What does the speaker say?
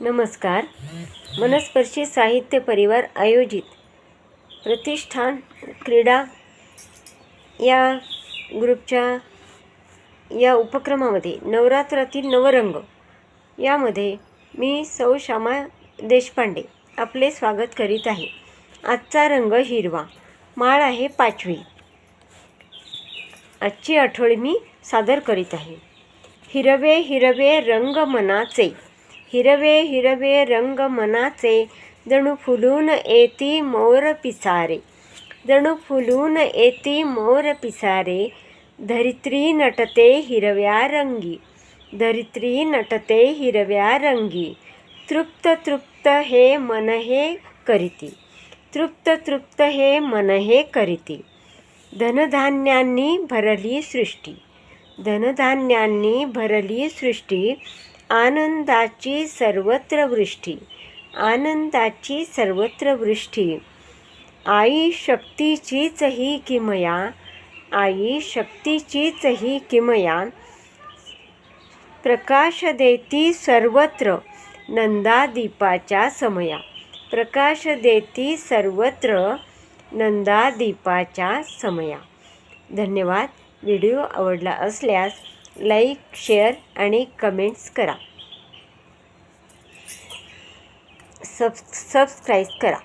नमस्कार. मनस्पर्शी साहित्य परिवार आयोजित प्रतिष्ठान क्रीडा या ग्रुपच्या या उपक्रमामध्ये नवरात्रातील नवरंग. यामध्ये मी सौ श्यामा देशपांडे आपले स्वागत करीत आहे. आजचा रंग हिरवा माळ आहे पाचवी. आजची आठवडी मी सादर करीत आहे. हिरवे हिरवे रंग मनाचे. हिरवे हिरवे रंग मनाचे जणू फुलून येती मोर पिसारे. जणू फुलून येती मोर पिसारे धरित्री नटते हिरव्या रंगी. धरित्री नटते हिरव्या रंगी. तृप्त तृप्त हे मन हे करीती. तृप्त तृप्त हे मन हे करीती. धनधान्यांनी भरली सृष्टी. धनधान्यांनी भरली सृष्टी. आनंदाची सर्वत्र वृष्टी. आनंदाची सर्वत्र वृष्टी. आई शक्तीचीच ही किमया. आई शक्तीचीच ही किमया. प्रकाश देती सर्वत्र नंदादीपाच्या समया. प्रकाश देती सर्वत्र नंदादीपाच्या समया. धन्यवाद. व्हिडिओ आवडला असल्यास लाईक शेअर आणि कमेंट्स करा. सब सबस्क्राईब करा.